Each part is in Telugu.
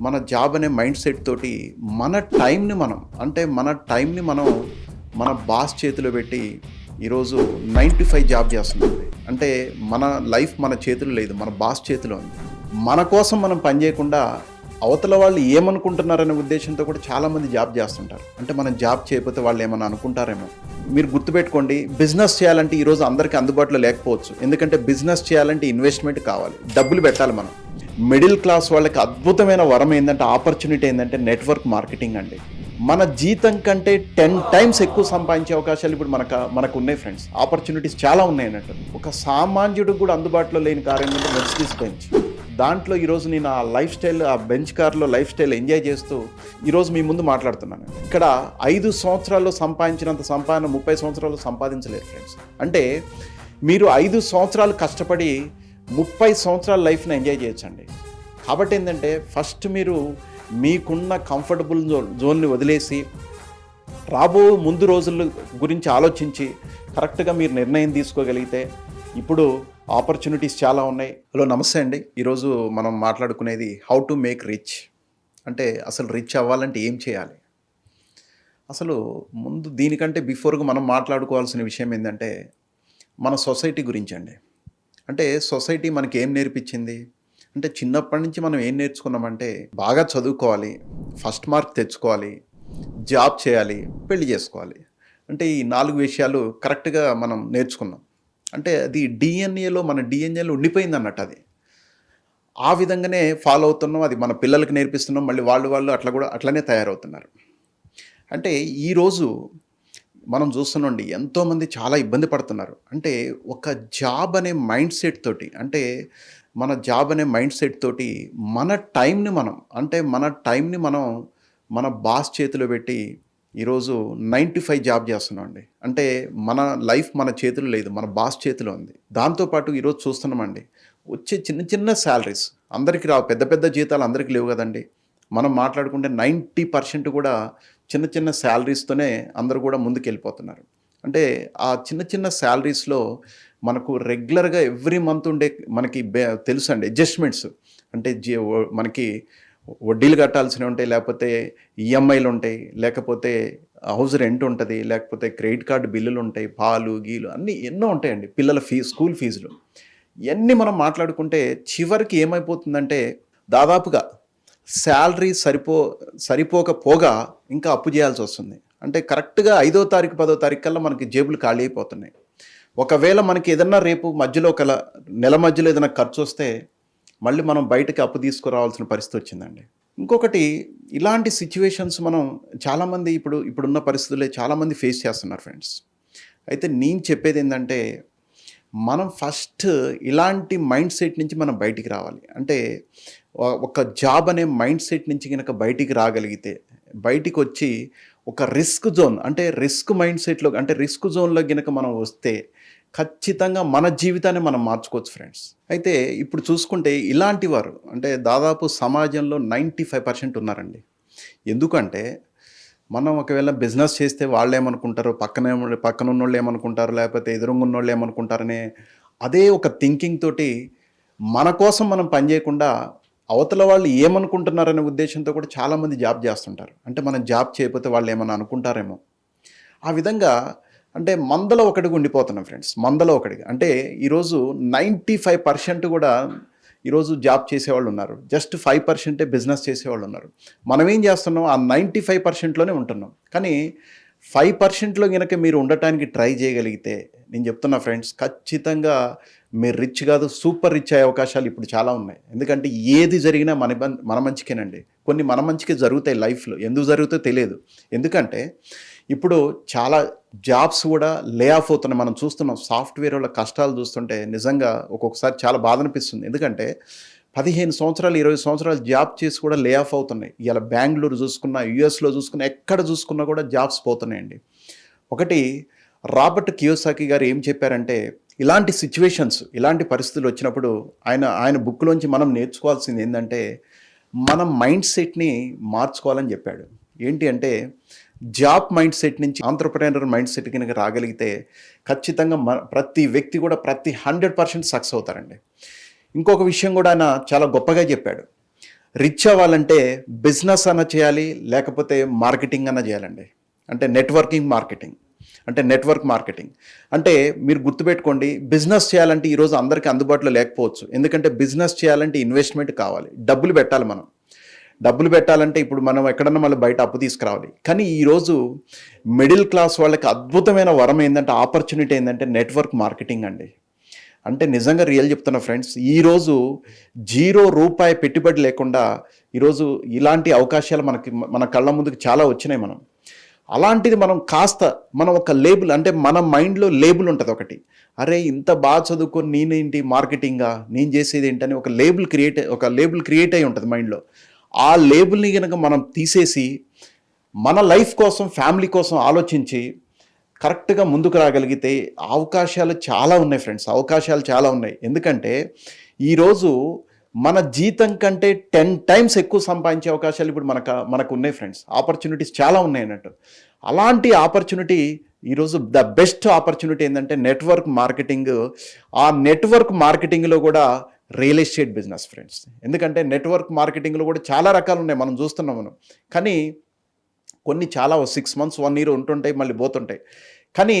మన జాబ్ అనే మైండ్ సెట్ తోటి మన టైంని మనం అంటే మన టైంని మనం మన బాస్ చేతిలో పెట్టి ఈరోజు నైన్ టు ఫైవ్ జాబ్ చేస్తుంది అంటే మన లైఫ్ మన చేతిలో లేదు మన బాస్ చేతిలో ఉంది. మన కోసం మనం పని చేయకుండా అవతల వాళ్ళు ఏమనుకుంటున్నారనే ఉద్దేశంతో కూడా చాలామంది జాబ్ చేస్తుంటారు. అంటే మనం జాబ్ చేయకపోతే వాళ్ళు ఏమైనా అనుకుంటారేమో. మీరు గుర్తుపెట్టుకోండి బిజినెస్ చేయాలంటే ఈరోజు అందరికీ అందుబాటులో లేకపోవచ్చు. ఎందుకంటే బిజినెస్ చేయాలంటే ఇన్వెస్ట్మెంట్ కావాలి డబ్బులు పెట్టాలి మనం. మిడిల్ క్లాస్ వాళ్ళకి అద్భుతమైన వరం ఏంటంటే ఆపర్చునిటీ ఏంటంటే నెట్వర్క్ మార్కెటింగ్ అండి. మన జీతం కంటే టెన్ టైమ్స్ ఎక్కువ సంపాదించే అవకాశాలు ఇప్పుడు మనకు మనకు ఉన్నాయి ఫ్రెండ్స్. ఆపర్చునిటీస్ చాలా ఉన్నాయి అన్నట్టు. ఒక సామాన్యుడికి కూడా అందుబాటులో లేని కారు ఏంటంటే మెర్సిడీస్ బెంచ్ దాంట్లో ఈరోజు నేను ఆ లైఫ్ స్టైల్ ఆ బెంచ్ కార్లో లైఫ్ స్టైల్ ఎంజాయ్ చేస్తూ ఈరోజు మీ ముందు మాట్లాడుతున్నాను. ఇక్కడ ఐదు సంవత్సరాల్లో సంపాదించినంత సంపాదన ముప్పై సంవత్సరాలు సంపాదించలేరు ఫ్రెండ్స్. అంటే మీరు ఐదు సంవత్సరాలు కష్టపడి ముప్పై సంవత్సరాల లైఫ్ని ఎంజాయ్ చేయొచ్చండి. కాబట్టి ఏంటంటే ఫస్ట్ మీరు మీకున్న కంఫర్టబుల్ జోన్ జోన్ని వదిలేసి రాబో ముందు రోజుల గురించి ఆలోచించి కరెక్ట్గా మీరు నిర్ణయం తీసుకోగలిగితే ఇప్పుడు ఆపర్చునిటీస్ చాలా ఉన్నాయి. హలో నమస్తే అండి. ఈరోజు మనం మాట్లాడుకునేది హౌ టు మేక్ రిచ్. అంటే అసలు రిచ్ అవ్వాలంటే ఏం చేయాలి? అసలు ముందు దీనికంటే బిఫోర్గా మనం మాట్లాడుకోవాల్సిన విషయం ఏంటంటే మన సొసైటీ గురించి అండి. అంటే సొసైటీ మనకి ఏం నేర్పించింది? అంటే చిన్నప్పటి నుంచి మనం ఏం నేర్చుకున్నామంటే బాగా చదువుకోవాలి ఫస్ట్ మార్క్ తెచ్చుకోవాలి జాబ్ చేయాలి పెళ్ళి చేసుకోవాలి. అంటే ఈ నాలుగు విషయాలు కరెక్ట్గా మనం నేర్చుకున్నాం. అంటే అది డిఎన్ఏలో మన డిఎన్ఏలో ఉండిపోయింది అన్నట్టు అది. ఆ విధంగానే ఫాలో అవుతున్నాం అది మన పిల్లలకి నేర్పిస్తున్నాం మళ్ళీ వాళ్ళు వాళ్ళు అట్లా కూడా అట్లనే తయారవుతున్నారు. అంటే ఈరోజు మనం చూస్తున్నాండి ఎంతోమంది చాలా ఇబ్బంది పడుతున్నారు. అంటే ఒక జాబ్ అనే మైండ్ సెట్ తోటి అంటే మన జాబ్ అనే మైండ్ సెట్ తోటి మన టైంని మనం అంటే మన టైంని మనం మన బాస్ చేతిలో పెట్టి ఈరోజు నైన్ టు ఫైవ్ జాబ్ చేస్తున్నాం అండి అంటే మన లైఫ్ మన చేతిలో లేదు మన బాస్ చేతిలో ఉంది. దాంతోపాటు ఈరోజు చూస్తున్నామండి వచ్చే చిన్న చిన్న శాలరీస్ అందరికీ రావు పెద్ద పెద్ద జీతాలు అందరికీ లేవు కదండి. మనం మాట్లాడుకుంటే నైంటీ పర్సెంట్ కూడా చిన్న చిన్న శాలరీస్తోనే అందరూ కూడా ముందుకెళ్ళిపోతున్నారు. అంటే ఆ చిన్న చిన్న శాలరీస్లో మనకు రెగ్యులర్గా ఎవ్రీ మంత్ ఉండే మనకి బే తెలుసు అండి అడ్జస్ట్మెంట్స్ అంటే జీ మనకి వడ్డీలు కట్టాల్సినవి ఉంటాయి లేకపోతే ఈఎంఐలు ఉంటాయి లేకపోతే హౌస్ రెంట్ ఉంటుంది లేకపోతే క్రెడిట్ కార్డు బిల్లులు ఉంటాయి పాలు గీలు అన్నీ ఎన్నో ఉంటాయండి పిల్లల ఫీ స్కూల్ ఫీజులు ఇవన్నీ మనం మాట్లాడుకుంటే చివరికి ఏమైపోతుందంటే దాదాపుగా శాలరీ సరిపో సరిపోకపోగా ఇంకా అప్పు చేయాల్సి వస్తుంది. అంటే కరెక్ట్గా ఐదో తారీఖు పదో తారీఖు కల్లా మనకి జేబులు ఖాళీ అయిపోతున్నాయి. ఒకవేళ మనకి ఏదన్నా రేపు మధ్యలో ఒక నెల మధ్యలో ఏదైనా ఖర్చు వస్తే మళ్ళీ మనం బయటకి అప్పు తీసుకురావాల్సిన పరిస్థితి వచ్చిందండి. ఇంకొకటి ఇలాంటి సిచ్యువేషన్స్ మనం చాలామంది ఇప్పుడు ఇప్పుడున్న పరిస్థితుల్లో చాలామంది ఫేస్ చేస్తున్నారు ఫ్రెండ్స్. అయితే నేను చెప్పేది ఏంటంటే మనం ఫస్ట్ ఇలాంటి మైండ్ సెట్ నుంచి మనం బయటికి రావాలి. అంటే ఒక జాబ్ అనే మైండ్ సెట్ నుంచి కనుక బయటికి రాగలిగితే బయటికి వచ్చి ఒక రిస్క్ జోన్ అంటే రిస్క్ మైండ్ సెట్లో అంటే రిస్క్ జోన్లో కనుక మనం వస్తే ఖచ్చితంగా మన జీవితాన్ని మనం మార్చుకోవచ్చు ఫ్రెండ్స్. అయితే ఇప్పుడు చూసుకుంటే ఇలాంటి వారు అంటే దాదాపు సమాజంలో నైంటీ ఫైవ్ పర్సెంట్ ఉన్నారండి. ఎందుకంటే మనం ఒకవేళ బిజినెస్ చేస్తే వాళ్ళు ఏమనుకుంటారు పక్కన పక్కన ఉన్నోళ్ళు ఏమనుకుంటారు లేకపోతే ఎదురుగా ఉన్నోళ్ళు ఏమనుకుంటారనే అదే ఒక థింకింగ్ తోటి మన కోసం మనం పనిచేయకుండా అవతల వాళ్ళు ఏమనుకుంటున్నారనే ఉద్దేశంతో కూడా చాలామంది జాబ్ చేస్తుంటారు. అంటే మనం జాబ్ చేయకపోతే వాళ్ళు ఏమైనా అనుకుంటారేమో. ఆ విధంగా అంటే మందలో ఒకటిగా ఉండిపోతున్నాం ఫ్రెండ్స్. మందలో ఒకటిగా. అంటే ఈరోజు నైంటీ ఫైవ్ పర్సెంట్ కూడా ఈరోజు జాబ్ చేసేవాళ్ళు ఉన్నారు. జస్ట్ ఫైవ్ పర్సెంటే బిజినెస్ చేసేవాళ్ళు ఉన్నారు. మనం ఏం చేస్తున్నాం? ఆ నైంటీ ఫైవ్ పర్సెంట్లోనే ఉంటున్నాం. కానీ ఫైవ్ పర్సెంట్లో కనుక మీరు ఉండటానికి ట్రై చేయగలిగితే నేను చెప్తున్నా ఫ్రెండ్స్ ఖచ్చితంగా మీరు రిచ్ కాదు సూపర్ రిచ్ అయ్యే అవకాశాలు ఇప్పుడు చాలా ఉన్నాయి. ఎందుకంటే ఏది జరిగినా మన మన మంచికేనండి. కొన్ని మన మంచికే జరుగుతాయి లైఫ్లో. ఎందుకు జరుగుతాయో తెలియదు. ఎందుకంటే ఇప్పుడు చాలా జాబ్స్ కూడా లే ఆఫ్ అవుతున్నాయి. మనం చూస్తున్నాం సాఫ్ట్వేర్ వాళ్ళ కష్టాలు చూస్తుంటే నిజంగా ఒక్కొక్కసారి చాలా బాధ అనిపిస్తుంది. ఎందుకంటే పదిహేను సంవత్సరాలు ఇరవై సంవత్సరాలు జాబ్ చేసి కూడా లే ఆఫ్ అవుతున్నాయి. ఇలా బెంగళూరు చూసుకున్నా యుఎస్లో చూసుకున్నా ఎక్కడ చూసుకున్నా కూడా జాబ్స్ పోతున్నాయండి. ఒకటి రాబర్ట్ కియోసాకి గారు ఏం చెప్పారంటే ఇలాంటి సిచ్యువేషన్స్ ఇలాంటి పరిస్థితులు వచ్చినప్పుడు ఆయన ఆయన బుక్లోంచి మనం నేర్చుకోవాల్సింది ఏంటంటే మన మైండ్ సెట్ని మార్చుకోవాలని చెప్పాడు. ఏంటి అంటే జాబ్ మైండ్ సెట్ నుంచి ఆంటర్ప్రినర్ మైండ్ సెట్ కనుక రాగలిగితే ఖచ్చితంగా ప్రతి వ్యక్తి కూడా ప్రతి హండ్రెడ్ పర్సెంట్ సక్సెస్ అవుతారండి. ఇంకొక విషయం కూడా ఆయన చాలా గొప్పగా చెప్పాడు. రిచ్ అవ్వాలంటే బిజినెస్ అన్న చేయాలి లేకపోతే మార్కెటింగ్ అన్న చేయాలండి. అంటే నెట్వర్కింగ్ మార్కెటింగ్. అంటే నెట్వర్క్ మార్కెటింగ్. అంటే మీరు గుర్తుపెట్టుకోండి బిజినెస్ చేయాలంటే ఈరోజు అందరికీ అందుబాటులో లేకపోవచ్చు. ఎందుకంటే బిజినెస్ చేయాలంటే ఇన్వెస్ట్మెంట్ కావాలి. డబ్బులు పెట్టాలి మనం. డబ్బులు పెట్టాలంటే ఇప్పుడు మనం ఎక్కడన్నా మళ్ళీ బయట అప్పు తీసుకురావాలి. కానీ ఈరోజు మిడిల్ క్లాస్ వాళ్ళకి అద్భుతమైన వరం ఏంటంటే ఆపర్చునిటీ ఏంటంటే నెట్వర్క్ మార్కెటింగ్ అండి. అంటే నిజంగా రియల్ చెప్తున్నా ఫ్రెండ్స్ ఈరోజు జీరో రూపాయి పెట్టుబడి లేకుండా ఈరోజు ఇలాంటి అవకాశాలు మనకి మన కళ్ళ ముందుకు చాలా వచ్చినాయి మనం. అలాంటిది మనం కాస్త మనం ఒక లేబుల్ అంటే మన మైండ్లో లేబుల్ ఉంటుంది ఒకటి. అరే ఇంత బాగా చదువుకొని నేనేంటి మార్కెటింగా? నేను చేసేది ఏంటని ఒక లేబుల్ క్రియేట్ ఒక లేబుల్ క్రియేట్ అయి ఉంటుంది మైండ్లో. ఆ లేబుల్ని కనుక మనం తీసేసి మన లైఫ్ కోసం ఫ్యామిలీ కోసం ఆలోచించి కరెక్ట్గా ముందుకు రాగలిగితే అవకాశాలు చాలా ఉన్నాయి ఫ్రెండ్స్. అవకాశాలు చాలా ఉన్నాయి. ఎందుకంటే ఈరోజు మన జీతం కంటే టెన్ టైమ్స్ ఎక్కువ సంపాదించే అవకాశాలు ఇప్పుడు మనకు మనకు ఉన్నాయి ఫ్రెండ్స్. ఆపర్చునిటీస్ చాలా ఉన్నాయి అన్నట్టు. అలాంటి ఆపర్చునిటీ ఈరోజు ద బెస్ట్ ఆపర్చునిటీ ఏంటంటే నెట్వర్క్ మార్కెటింగ్. ఆ నెట్వర్క్ మార్కెటింగ్లో కూడా రియల్ ఎస్టేట్ బిజినెస్ ఫ్రెండ్స్. ఎందుకంటే నెట్వర్క్ మార్కెటింగ్లో కూడా చాలా రకాలు ఉన్నాయి మనం చూస్తున్నాం మనం కానీ కొన్ని చాలా సిక్స్ మంత్స్ వన్ ఇయర్ ఉంటుంటాయి మళ్ళీ పోతుంటాయి. కానీ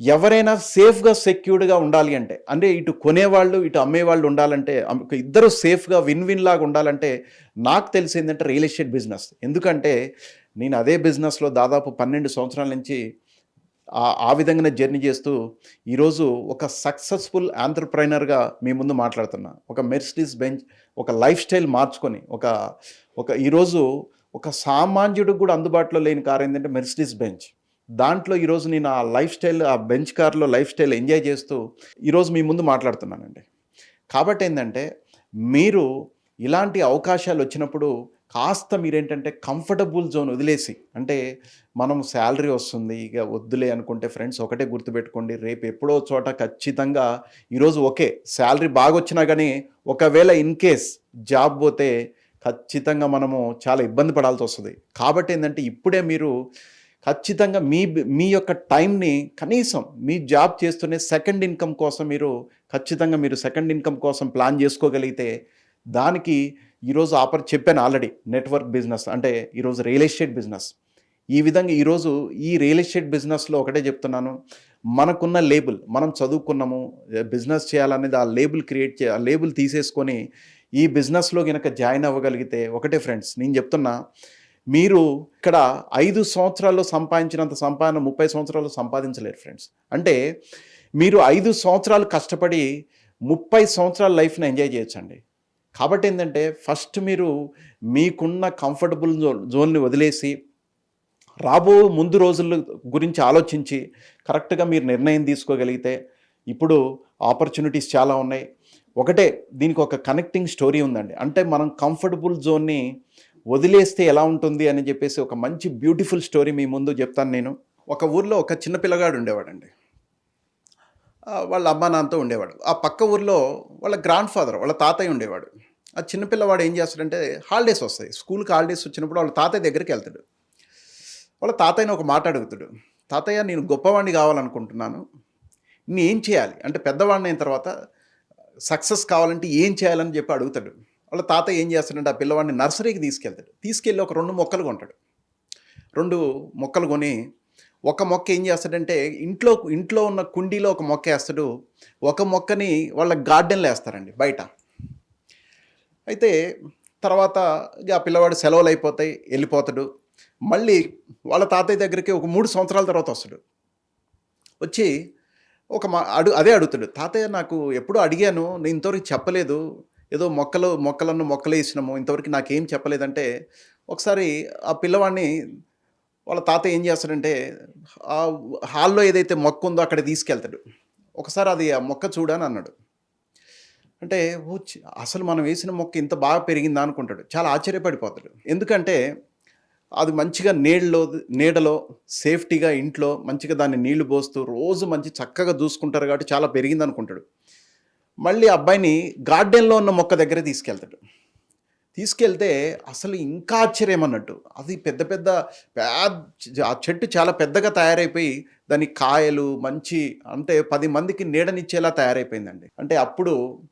ఎవరైనా సేఫ్గా సెక్యూర్డ్గా ఉండాలి అంటే అంటే ఇటు కొనేవాళ్ళు ఇటు అమ్మేవాళ్ళు ఉండాలంటే ఇద్దరు సేఫ్గా విన్ విన్ లాగా ఉండాలంటే నాకు తెలిసిందంటే రియల్ ఎస్టేట్ బిజినెస్. ఎందుకంటే నేను అదే బిజినెస్లో దాదాపు పన్నెండు సంవత్సరాల నుంచి ఆ- విధంగానే జర్నీ చేస్తూ ఈరోజు ఒక సక్సెస్ఫుల్ ఆంటర్ప్రైనర్గా మీ ముందు మాట్లాడుతున్నా. ఒక మెర్సిడీస్ బెంచ్ ఒక లైఫ్ స్టైల్ మార్చుకొని ఒక ఒక ఈరోజు ఒక సామాన్యుడికి కూడా అందుబాటులో లేని కారు ఏంటంటే మెర్సిడీస్ బెంచ్. దాంట్లో ఈరోజు నేను ఆ లైఫ్ స్టైల్ ఆ బెంచ్ కార్లో లైఫ్ స్టైల్ ఎంజాయ్ చేస్తూ ఈరోజు మీ ముందు మాట్లాడుతున్నానండి. కాబట్టి ఏంటంటే మీరు ఇలాంటి అవకాశాలు వచ్చినప్పుడు కాస్త మీరేంటంటే కంఫర్టబుల్ జోన్ వదిలేసి అంటే మనం శాలరీ వస్తుంది ఇక వద్దులే అనుకుంటే ఫ్రెండ్స్ ఒకటే గుర్తుపెట్టుకోండి రేపు ఎప్పుడో చోట ఖచ్చితంగా ఈరోజు ఓకే శాలరీ బాగా వచ్చినా కానీ ఒకవేళ ఇన్ కేస్ జాబ్ పోతే ఖచ్చితంగా మనము చాలా ఇబ్బంది పడాల్సి వస్తుంది. కాబట్టి ఏంటంటే ఇప్పుడే మీరు ఖచ్చితంగా మీ మీ యొక్క టైంని కనీసం మీ జాబ్ చేస్తూనే సెకండ్ ఇన్కమ్ కోసం మీరు ఖచ్చితంగా మీరు సెకండ్ ఇన్కమ్ కోసం ప్లాన్ చేసుకోగలిగితే దానికి ఈరోజు ఆపర్ చెప్పాను ఆల్రెడీ నెట్వర్క్ బిజినెస్ అంటే ఈరోజు రియల్ ఎస్టేట్ బిజినెస్. ఈ విధంగా ఈరోజు ఈ రియల్ ఎస్టేట్ బిజినెస్లో ఒకటే చెప్తున్నాను మనకున్న లేబుల్ మనం చదువుకున్నాము బిజినెస్ చేయాలనేది ఆ లేబుల్ క్రియేట్ చే ఆ లేబుల్ తీసేసుకొని ఈ బిజినెస్లో కనుక జాయిన్ అవ్వగలిగితే ఒకటే ఫ్రెండ్స్ నేను చెప్తున్నా మీరు ఇక్కడ ఐదు సంవత్సరాల్లో సంపాదించినంత సంపాదన ముప్పై సంవత్సరాలు సంపాదించలేరు ఫ్రెండ్స్. అంటే మీరు ఐదు సంవత్సరాలు కష్టపడి ముప్పై సంవత్సరాల లైఫ్ని ఎంజాయ్ చేయొచ్చండి. కాబట్టి ఏంటంటే ఫస్ట్ మీరు మీకున్న కంఫర్టబుల్ జోన్ జోన్ని వదిలేసి రాబో ముందు రోజుల గురించి ఆలోచించి కరెక్ట్గా మీరు నిర్ణయం తీసుకోగలిగితే ఇప్పుడు ఆపర్చునిటీస్ చాలా ఉన్నాయి. ఒకటే దీనికి ఒక కనెక్టింగ్ స్టోరీ ఉందండి. అంటే మనం కంఫర్టబుల్ జోన్ని వదిలేస్తే ఎలా ఉంటుంది అని చెప్పేసి ఒక మంచి బ్యూటిఫుల్ స్టోరీ మీ ముందు చెప్తాను నేను. ఒక ఊర్లో ఒక చిన్న పిల్లగాడు ఉండేవాడండి. వాళ్ళ అమ్మా నాన్నతో ఉండేవాడు. ఆ పక్క ఊర్లో వాళ్ళ గ్రాండ్ ఫాదర్ వాళ్ళ తాతయ్య ఉండేవాడు. ఆ చిన్నపిల్లవాడు ఏం చేస్తాడంటే హాలిడేస్ వస్తాయి. స్కూల్కి హాలిడేస్ వచ్చినప్పుడు వాళ్ళ తాతయ్య దగ్గరికి వెళ్తాడు. వాళ్ళ తాతయ్యని ఒక మాట అడుగుతాడు. తాతయ్య నేను గొప్పవాడిని కావాలనుకుంటున్నాను. నేను ఏం చేయాలి? అంటే పెద్దవాడిని అయిన తర్వాత సక్సెస్ కావాలంటే ఏం చేయాలని చెప్పి అడుగుతాడు. వాళ్ళ తాతయ్య ఏం చేస్తాడంటే ఆ పిల్లవాడిని నర్సరీకి తీసుకెళ్తాడు. తీసుకెళ్ళి ఒక రెండు మొక్కలు కొంటాడు. రెండు మొక్కలు కొని ఒక మొక్క ఏం చేస్తాడంటే ఇంట్లో ఇంట్లో ఉన్న కుండీలో ఒక మొక్క వేస్తాడు. ఒక మొక్కని వాళ్ళ గార్డెన్లో వేస్తారండి బయట. అయితే తర్వాత ఇక ఆ పిల్లవాడు సెలవులు అయిపోతాయి వెళ్ళిపోతాడు. మళ్ళీ వాళ్ళ తాతయ్య దగ్గరికి ఒక మూడు సంవత్సరాల తర్వాత వస్తాడు. వచ్చి ఒక మా అడు అదే అడుగుతాడు తాతయ్య నాకు ఎప్పుడూ అడిగాను నేను ఇంతవరకు చెప్పలేదు. ఏదో మొక్కలు మొక్కలను మొక్కలు వేసినాము ఇంతవరకు నాకేం చెప్పలేదంటే ఒకసారి ఆ పిల్లవాడిని వాళ్ళ తాత ఏం చేస్తాడంటే ఆ హాల్లో ఏదైతే మొక్క ఉందో అక్కడ తీసుకెళ్తాడు. ఒకసారి అది ఆ మొక్క చూడని అన్నాడు. అంటే ఓ అసలు మనం వేసిన మొక్క ఇంత బాగా పెరిగిందా అనుకుంటాడు. చాలా ఆశ్చర్యపడిపోతాడు. ఎందుకంటే అది మంచిగా నీళ్ళలో నీడలో సేఫ్టీగా ఇంట్లో మంచిగా దాన్ని నీళ్ళు పోస్తూ రోజు మంచి చక్కగా చూసుకుంటారు కాబట్టి చాలా పెరిగింది అనుకుంటాడు మళ్ళీ అబ్బాయిని గార్డెన్లో ఉన్న మొక్క దగ్గర తీసుకెళ్తాడు. తీసుకెళ్తే అసలు ఇంకా ఆశ్చర్యం అన్నట్టు. అది పెద్ద పెద్ద ఆ చెట్టు చాలా పెద్దగా తయారైపోయి దాని కాయలు మంచి అంటే పది మందికి నీడనిచ్చేలా తయారైపోయిందండి. అంటే అప్పుడు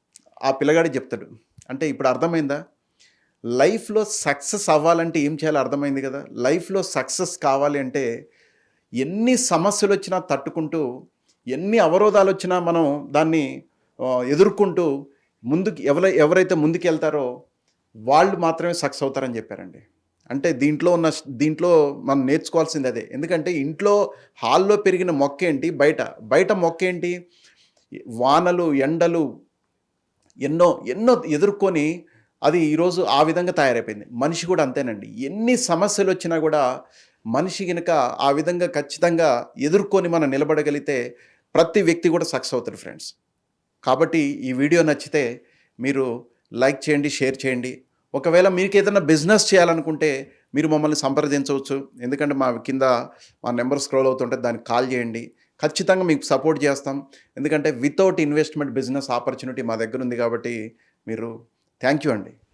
ఆ పిల్లగాడు చెప్తాడు. అంటే ఇప్పుడు అర్థమైందా? లైఫ్లో సక్సెస్ అవ్వాలంటే ఏం చేయాలో అర్థమైంది కదా? లైఫ్లో సక్సెస్ కావాలి అంటే ఎన్ని సమస్యలు వచ్చినా తట్టుకుంటూ ఎన్ని అవరోధాలు వచ్చినా మనం దాన్ని ఎదుర్కొంటూ ముందుకు ఎవరై ఎవరైతే ముందుకు వెళ్తారో వాళ్ళు మాత్రమే సక్సెస్ అవుతారని చెప్పారండి. అంటే దీంట్లో ఉన్న దీంట్లో మనం నేర్చుకోవాల్సింది అదే. ఎందుకంటే ఇంట్లో హాల్లో పెరిగిన మొక్క ఏంటి? బయట. బయట మొక్క ఏంటి? వానలు ఎండలు ఎన్నో ఎన్నో ఎదుర్కొని అది ఈరోజు ఆ విధంగా తయారైపోయింది. మనిషి కూడా అంతేనండి. ఎన్ని సమస్యలు వచ్చినా కూడా మనిషి కనుక ఆ విధంగా ఖచ్చితంగా ఎదుర్కొని మనం నిలబడగలిగితే ప్రతి వ్యక్తి కూడా సక్సెస్ అవుతాడు ఫ్రెండ్స్. కాబట్టి ఈ వీడియో నచ్చితే మీరు లైక్ చేయండి షేర్ చేయండి. ఒకవేళ మీకు ఏదైనా బిజినెస్ చేయాలనుకుంటే మీరు మమ్మల్ని సంప్రదించవచ్చు. ఎందుకంటే మా కింద మా నెంబర్ స్క్రోల్ అవుతుంటే దానికి కాల్ చేయండి. ఖచ్చితంగా మీకు సపోర్ట్ చేస్తాం. ఎందుకంటే వితౌట్ ఇన్వెస్ట్మెంట్ బిజినెస్ ఆపర్చునిటీ మా దగ్గర ఉంది కాబట్టి మీరు థ్యాంక్ యూ అండి.